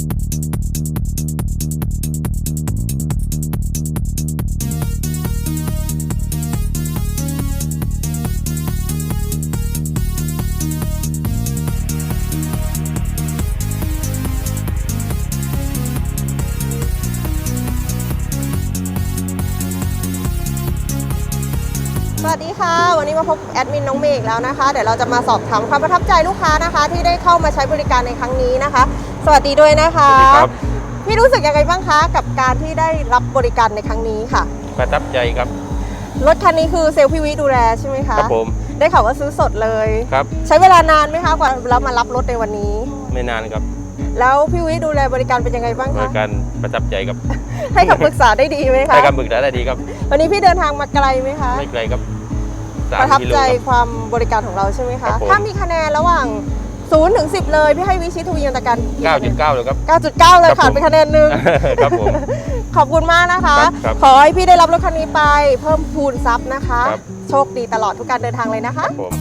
Thank you. สวัสดีค่ะ วันนี้มาพบแอดมินน้องเมย์อีกแล้วนะคะ เดี๋ยวเราจะมาสอบถามความประทับใจลูกค้านะคะ ที่ได้เข้ามาใช้บริการในครั้งนี้นะคะ สวัสดีด้วยนะคะสวัสดีครับ พี่รู้สึกยังไงบ้างคะกับการที่ได้รับบริการในครั้งนี้ค่ะ ประทับใจครับรถคันนี้คือเซลล์พี่วิดูแลใช่ไหมคะ ครับผมได้ข่าวว่าซื้อสดเลย ครับใช้เวลานานไหมคะกว่าเรามารับรถในวันนี้ ไม่นานครับแล้วพี่วิดูแลบริการเป็นยังไงบ้างบคะริการประทับใจครับให้คำปรึกษาได้ดีไหมคะให้คำปรึกษาได้ดีครับ วันนี้พี่เดินทางมาไกลไหมคะ ไม่ไกลครับ สาปมระทับกิโลใจครับ ความบริการของเราใช่ไหมครัคะ บผม ถ้ามีคะแนนระหว่าง0ถึง10 เลย พี่ให้วิชิตทวียนตการ9.9เลยครับ 9.9 เลยครับขาดผมไปคะแนนหนึ่ง ครับผม ขอบคุณมากนะคะ ครับครับขอให้พี่ได้รับรถคันนี้ไปเพิ่มพูนทรัพย์นะคะ ครับ โชคดีตลอดทุกการเดินทางเลยนะคะผม